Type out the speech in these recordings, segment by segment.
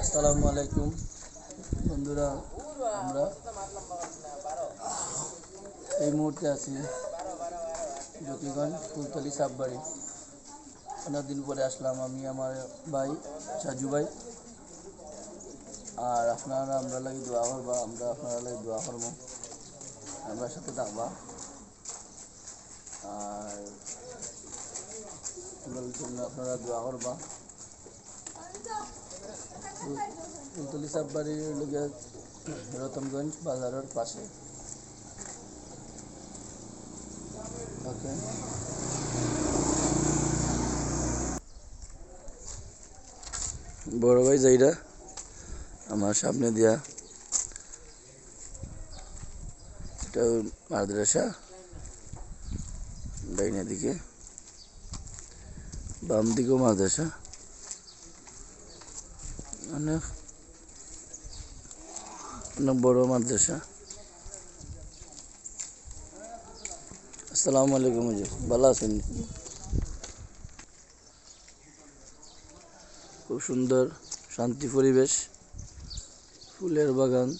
আসসালামু আলাইকুম। বন্ধুরা, আমরা এই মুহূর্তে আছি জ্যোতিগঞ্জ ফুলতলি সাববাড়ি অনেকদিন পরে আসলাম আমি, আমার ভাই সাজু ভাই। আর আপনারা আমরা লাগি দোয়া করবা, আমরা আপনারা লাগি দোয়া করব আমরা সাথে থাকবা। আর আপনারা দোয়া করবা। ফুলতলি সাববাড়ির লোকে রতনগঞ্জ বাজারের পাশে। ওকে। বড় ভাই যাইরা। আমার সামনে দিয়া। এটা মাদ্রাসা। ডাইনের দিকে। বাম দিকেও মাদ্রাসা। অনেক অনেক বড় মাদ্রাসা। আসসালামু আলাইকুম ভালো আছেন? খুব সুন্দর, শান্তি পরিবেশ। ফুলের বাগান।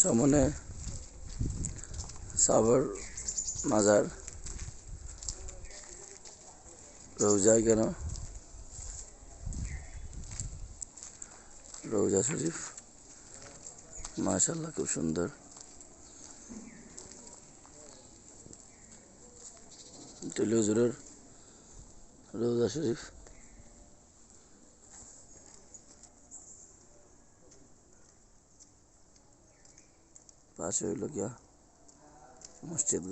সামনে সাবর মাজার। রৌজা কেন রৌজা শরীফ। মাশাল্লাহ খুব সুন্দর। টেলি রৌজা শরীফ। পাশে হইল গিয়া মসজিদ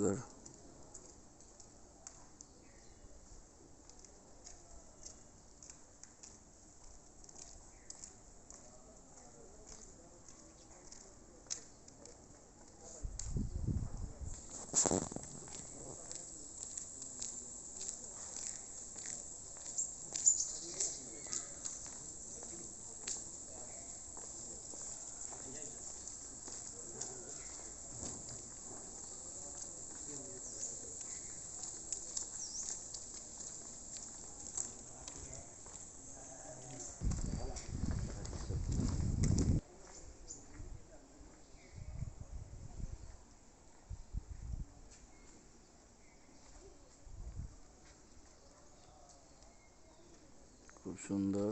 খুব সুন্দর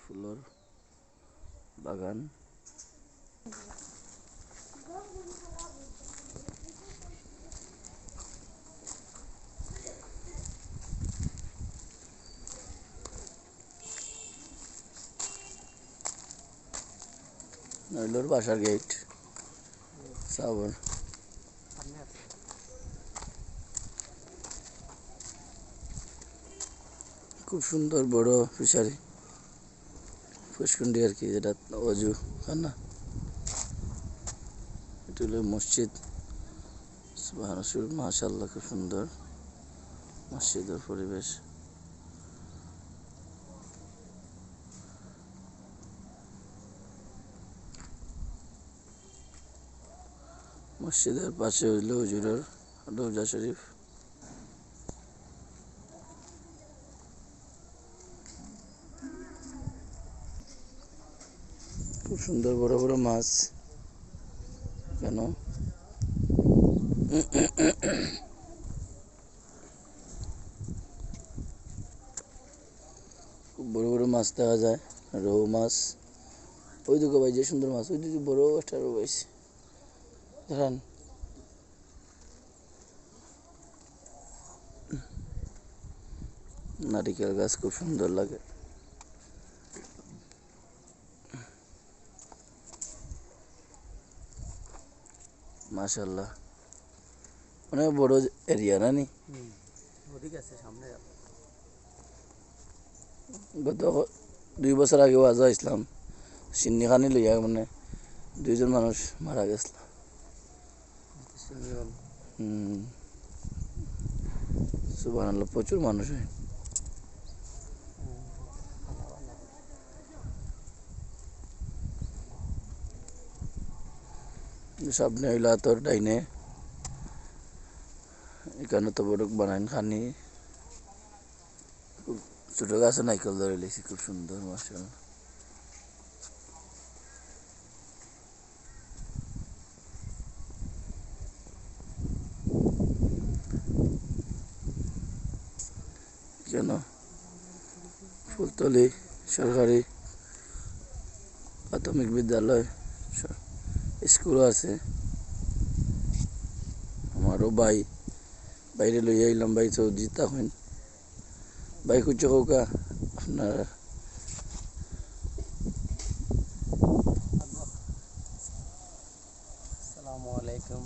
ফুলের বাগান। নইলোর বাসার গেট সাবর খুব সুন্দর বড় ফিশারি পুষ্কুন্ডি আর কি যেটা অজু খানা এটা হলো মসজিদ মাশাল্লাহ খুব সুন্দর মসজিদের পরিবেশ। মসজিদের পাশে হইল হুজুরের রোজা শরীফ। খুব সুন্দর বড় বড় মাছ। কেন? খুব বড় বড় মাছ দেখা যায়, রৌ মাছ। ওই দিকে ভাই যে সুন্দর মাছ, ওই দিকে বড় একটা রৌ পাইছি দাঁড়ান। নারিকেল গাছ খুব সুন্দর লাগে। মাশাল্লাহ অনেক বড় এরিয়া না নি? গত দুই বছর আগে ওয়াজা ইসলাম সিন্নিখানি লইয়া মানে দুইজন মানুষ মারা গেছিল সুবাহ প্রচুর মানুষ হয়। সামনে হইলা তোর ডাইনে। এখানে তো বড় বানাইন খানি। খুব ছোট গাছে নাইকেল ধরে লেছি, খুব সুন্দর মাসাল কেন? ফুলতলি, সরকারি, প্রাথমিক বিদ্যালয়। স্কুলও আছে। আমারও ভাই, বাইরে লইয়া আইলাম, ভাই চৌধুরী তখন ভাই খুঁজছে কৌকা আপনারা। আসসালামু আলাইকুম।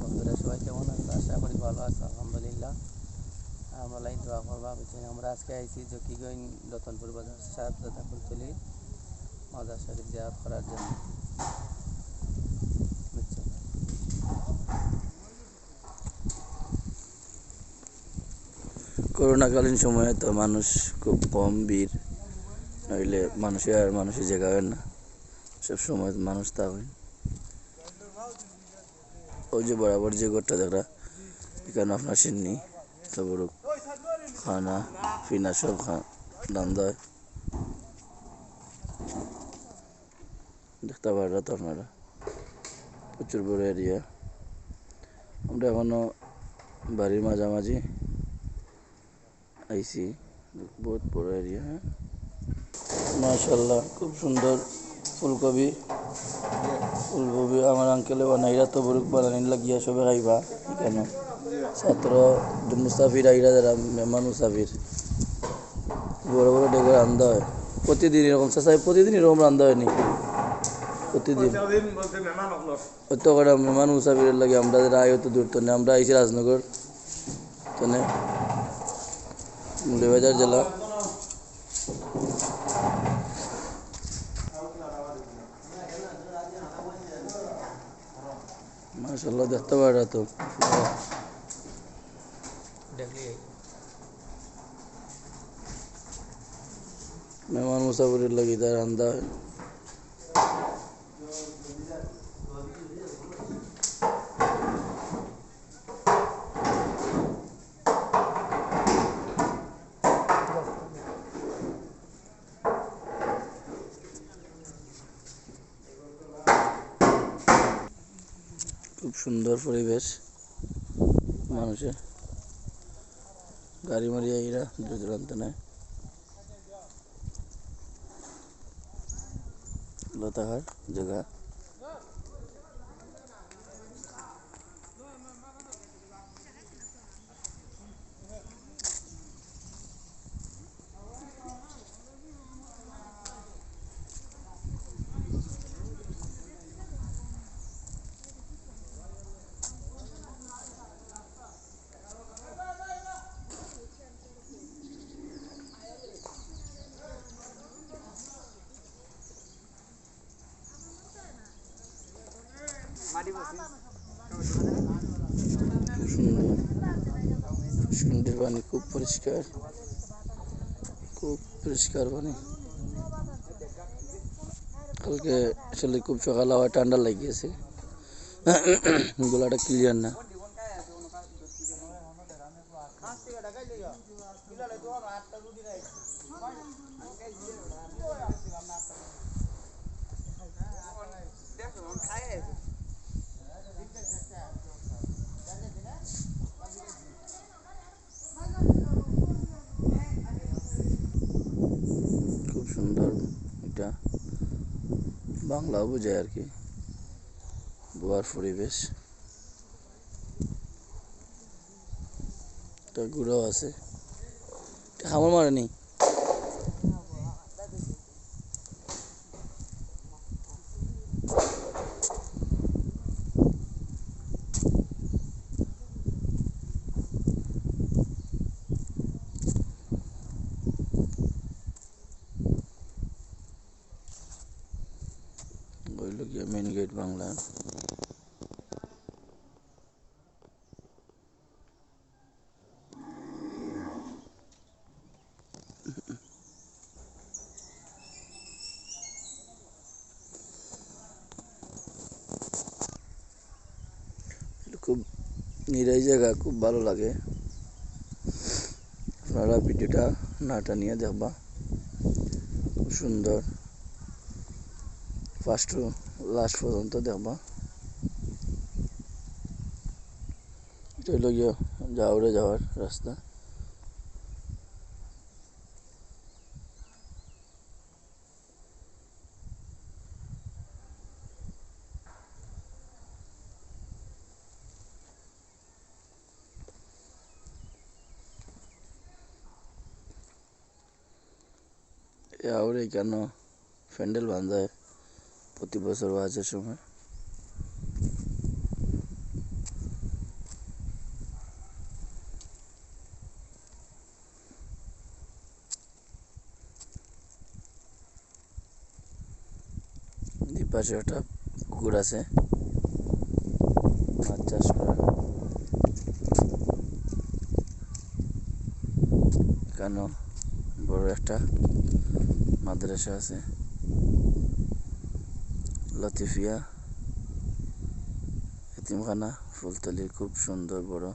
বন্ধুরা, সবাই কেমন আছে আশা করি ভালো আছে আলহামদুলিল্লাহ। আমরা লাই দোয়া করবা আমরা আজকে আইছি জকিগঞ্জ রতনপুর বাজার সাহায্যতা ফুলতলি মাজার শরীফ জিয়ারত করার জন্য। করোনাকালীন সময়ে তো মানুষ খুব কম ভিড়, নইলে মানুষে আর মানুষের জায়গা হয় না। সব সময় মানুষ থাকে ওই যে বরাবর যে ঘরটা দেখা এখানে আপনার সিন্নি, তারপর খানা পিনা সব খা দান্দা হয়। দেখতে পারা তো আপনারা। প্রচুর বড় এরিয়া আমরা এখনও বাড়ির মাঝামাঝি আইসি বহুত বড় এরিয়া হ্যাঁ মাশাল্লাহ খুব সুন্দর ফুলকপি। ফুলকপি আমার আঙ্কেলে বানাইরা তো বরুক বানানি লাগিয়া সবে খাইবা কেন ছাত্র মুসাফির আইরা যারা, মেহমান মুসাফির। বড় বড় ডেকে রান্ধা হয়। প্রতিদিন এরকম চাষায় প্রতিদিন এরকম রান্ধা হয়নি প্রতিদিন। অত করে মেহমান মুসাফিরের লাগে, আমরা যারা আই হতো দূর তো আমরা আইছি রাজনগর। তো মুড়িবাজার জেলা মাশাল্লাহ দেখতে পারা তো দেখলি মেহমান মুসাফিরের লাগে তার রান্দা হয় সুন্দর পরিবেশ মানুষের। গাড়ি মারিয়া এরা দূর দূরান্ত নেয়। লতাহার জায়গা সুন্দর সুন্দর পানি খুব পরিষ্কার। খুব পরিষ্কার পানি কালকে আসলে খুব সকাল হওয়া ঠান্ডা লাগিয়েছে। গোলাটা ক্লিয়ার না। খুব সুন্দর এটা বাংলাও বোঝায় আর কি গোয়ার পরিবেশ। একটা গুড়াও আছে। হামর মারেনি আপনার বাংলা। খুব নিরাই জায়গা, খুব ভালো লাগে। আপনারা ভিডিওটা নাটা নিয়ে দেখবা খুব সুন্দর। ফার্স্ট লাস্ট পর্যন্ত দেখবা এটা হলো গিয়ে জাউরে যাওয়ার রাস্তা আউরে কেন প্যান্ডেল বাঁধায় প্রতি বছর ওয়াজের সময়। পাশে একটা পুকুর আছে। মাছ চাষ করা। এখানেও বড় একটা মাদ্রাসা আছে। লতিফিয়া এতিমখানা ফুলতলি খুব সুন্দর বড়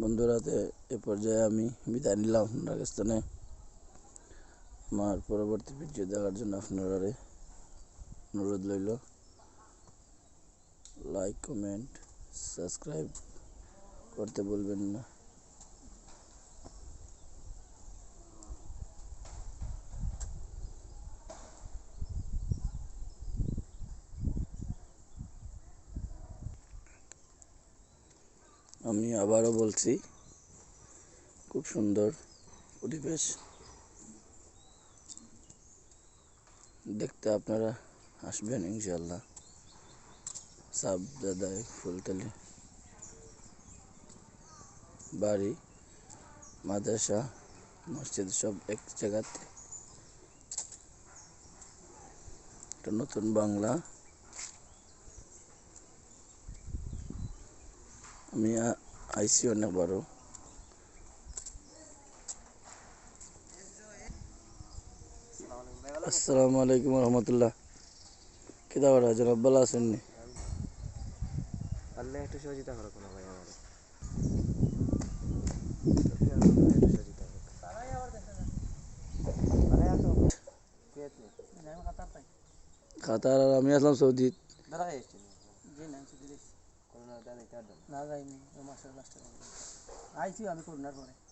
বন্ধুরাতে এ পর্যায়ে আমি বিদায় নিলাম আপনার স্থানে আমার পরবর্তী ভিডিও দেখার জন্য আপনারা অনুরোধ রইল। লাইক কমেন্ট সাবস্ক্রাইব করতে বলবেন না আমি আবারও বলছি, খুব সুন্দর পরিবেশ। দেখতে আপনারা আসবেন ইনশাল্লাহ সাব দাদাই ফুলতলি। বাড়ি, মাদ্রাসা, মসজিদ সব এক জায়গাতে। একটা নতুন বাংলা। আমি আইসি অনেকবারও আসসালামু আলাইকুম রহমতুল্লাহ। জনাব ভালো আছেন নি? পারলে একটু সহযোগিতা করো কোনো ভাই আমার। কাতার আর আমি আসলাম সৌদি না। যাইনি মাসের লাস্টে আইছি আমি করোনার পরে।